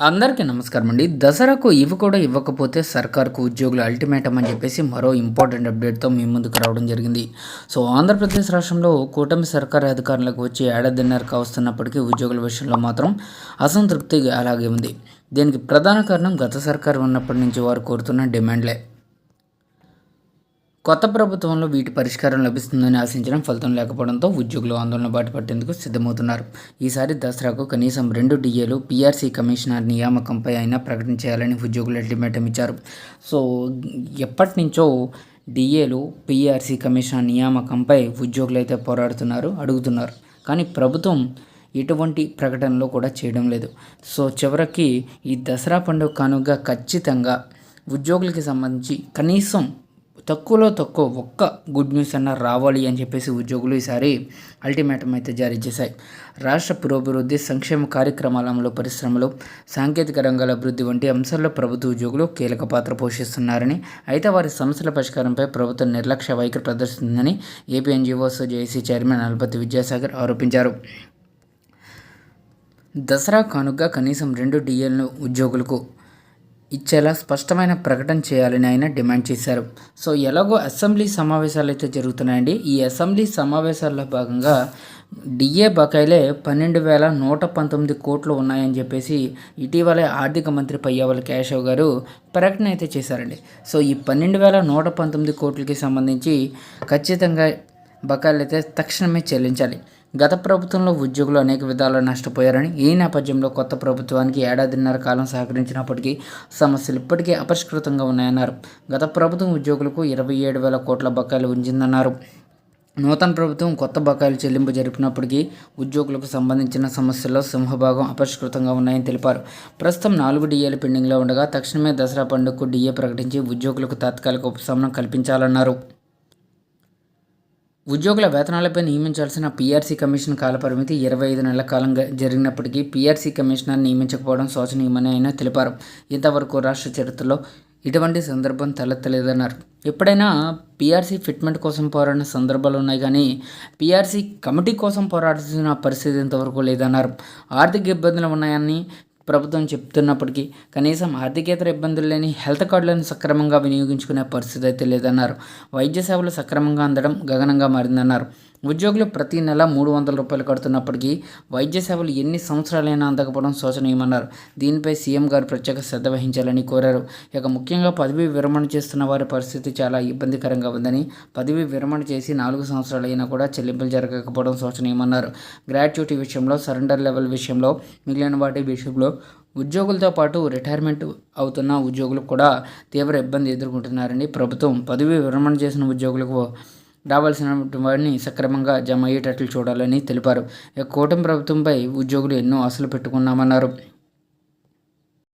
అందరికీ నమస్కారం అండి దసరాకు ఇవి కూడా ఇవ్వకపోతే సర్కార్కు ఉద్యోగులు అల్టిమేటం అని చెప్పేసి మరో ఇంపార్టెంట్ అప్డేట్తో మీ ముందుకు రావడం జరిగింది. సో ఆంధ్రప్రదేశ్ రాష్ట్రంలో కూటమి సర్కార్ అధికారులకు వచ్చి ఏడాదిన్నరకు వస్తున్నప్పటికీ ఉద్యోగుల విషయంలో మాత్రం అసంతృప్తి అలాగే ఉంది. దీనికి ప్రధాన కారణం గత సర్కారు ఉన్నప్పటి నుంచి వారు కోరుతున్న డిమాండ్లే. కొత్త ప్రభుత్వంలో వీటి పరిష్కారం లభిస్తుందని ఆశించడం ఫలితం లేకపోవడంతో ఉద్యోగులు ఆందోళన బాటు పట్టేందుకు సిద్ధమవుతున్నారు. ఈసారి దసరాకు కనీసం రెండు డిఏలు పీఆర్సీ కమిషనర్ నియామకంపై అయినా ప్రకటన చేయాలని ఉద్యోగులు అల్టిమేటం ఇచ్చారు. సో ఎప్పటి నుంచో డిఏలు పీఆర్సీ కమిషనర్ నియామకంపై ఉద్యోగులు అయితే పోరాడుతున్నారు అడుగుతున్నారు. కానీ ప్రభుత్వం ఎటువంటి ప్రకటనలో కూడా చేయడం లేదు. సో చివరికి ఈ దసరా పండుగ కానుగా ఖచ్చితంగా ఉద్యోగులకి సంబంధించి కనీసం తక్కువలో తక్కువ ఒక్క గుడ్ న్యూస్ అన్న రావాలి అని చెప్పేసి ఉద్యోగులు ఈసారి అల్టిమేటం అయితే జారీ చేశాయి. రాష్ట్ర పురోభివృద్ధి సంక్షేమ కార్యక్రమాలలో పరిశ్రమలు సాంకేతిక రంగాల అభివృద్ధి వంటి అంశాల్లో ప్రభుత్వ ఉద్యోగులు కీలక పాత్ర పోషిస్తున్నారని అయితే వారి సమస్యల పరిష్కారంపై ప్రభుత్వం నిర్లక్ష్య వైఖరి ప్రదర్శిస్తుందని AP NGOs JAC chairman Alpati Vidyasagar ఆరోపించారు. దసరా కానుక కనీసం రెండు డిఎల్ను ఉద్యోగులకు ఇచ్చేలా స్పష్టమైన ప్రకటన చేయాలని ఆయన డిమాండ్ చేశారు. సో ఎలాగో అసెంబ్లీ సమావేశాలు అయితే జరుగుతున్నాయండి. ఈ అసెంబ్లీ సమావేశాల్లో భాగంగా డిఏ బకాయిలే పన్నెండు వేల నూట పంతొమ్మిది కోట్లు ఉన్నాయని చెప్పేసి ఇటీవలే ఆర్థిక మంత్రి పయ్యావల కేశవ్ గారు ప్రకటన అయితే చేశారండి. సో ఈ పన్నెండు వేల నూట పంతొమ్మిది కోట్లకి సంబంధించి ఖచ్చితంగా బకాయిలు అయితే తక్షణమే చెల్లించాలి. గత ప్రభుత్వంలో ఉద్యోగులు అనేక విధాలు నష్టపోయారని ఈ నేపథ్యంలో కొత్త ప్రభుత్వానికి ఏడాదిన్నర కాలం సహకరించినప్పటికీ సమస్యలు ఇప్పటికీ అపరిష్కృతంగా ఉన్నాయన్నారు. గత ప్రభుత్వం ఉద్యోగులకు ఇరవై ఏడు వేల కోట్ల బకాయిలు ఉంచిందన్నారు. నూతన ప్రభుత్వం కొత్త బకాయిలు చెల్లింపు జరిపినప్పటికీ ఉద్యోగులకు సంబంధించిన సమస్యల్లో సింహభాగం అపరిష్కృతంగా ఉన్నాయని తెలిపారు. ప్రస్తుతం నాలుగు డిఏలు పెండింగ్లో ఉండగా తక్షణమే దసరా పండుగకు డిఏ ప్రకటించి ఉద్యోగులకు తాత్కాలిక ఉపశమనం కల్పించాలన్నారు. ఉద్యోగుల వేతనాలపై నియమించాల్సిన పీఆర్సీ కమిషన్ కాలపరిమితి ఇరవై ఐదు నెలల కాలంగా జరిగినప్పటికీ పీఆర్సీ కమిషనర్ నియమించకపోవడం శోచనీయమని ఆయన తెలిపారు. ఇంతవరకు రాష్ట్ర చరిత్రలో ఇటువంటి సందర్భం తలెత్తలేదన్నారు. ఎప్పుడైనా పీఆర్సీ ఫిట్మెంట్ కోసం పోరాడిన సందర్భాలు ఉన్నాయి కానీ పీఆర్సీ కమిటీ కోసం పోరాడుతున్న పరిస్థితి ఇంతవరకు లేదన్నారు. ఆర్థిక ఇబ్బందులు ఉన్నాయని ప్రభుత్వం చెప్తున్నప్పటికీ కనీసం ఆర్థికేతర ఇబ్బందులు లేని హెల్త్ కార్డులను సక్రమంగా వినియోగించుకునే పరిస్థితి అయితే లేదన్నారు. వైద్య సేవలు సక్రమంగా అందడం గగనంగా మారిందన్నారు. ఉద్యోగులు ప్రతి నెల మూడు వందల రూపాయలు కడుతున్నప్పటికీ వైద్య సేవలు ఎన్ని సంవత్సరాలైనా అందకపోవడం శోచనీయమన్నారు. దీనిపై సీఎం గారు ప్రత్యేక శ్రద్ధ వహించాలని కోరారు. ఇక ముఖ్యంగా పదవి విరమణ చేస్తున్న వారి పరిస్థితి చాలా ఇబ్బందికరంగా ఉందని పదవి విరమణ చేసి నాలుగు సంవత్సరాలు అయినా కూడా చెల్లింపులు జరగకపోవడం శోచనీయమన్నారు. గ్రాట్యుటీ విషయంలో సరెండర్ లెవెల్ విషయంలో మిగిలిన వాటి విషయంలో ఉద్యోగులతో పాటు రిటైర్మెంట్ అవుతున్న ఉద్యోగులు కూడా తీవ్ర ఇబ్బంది ఎదుర్కొంటున్నారని ప్రభుత్వం పదవి విరమణ చేసిన ఉద్యోగులకు రావాల్సిన వారిని సక్రమంగా జమ అయ్యేటట్లు చూడాలని తెలిపారు. కూటమి ప్రభుత్వంపై ఉద్యోగులు ఎన్నో ఆశలు పెట్టుకున్నామన్నారు.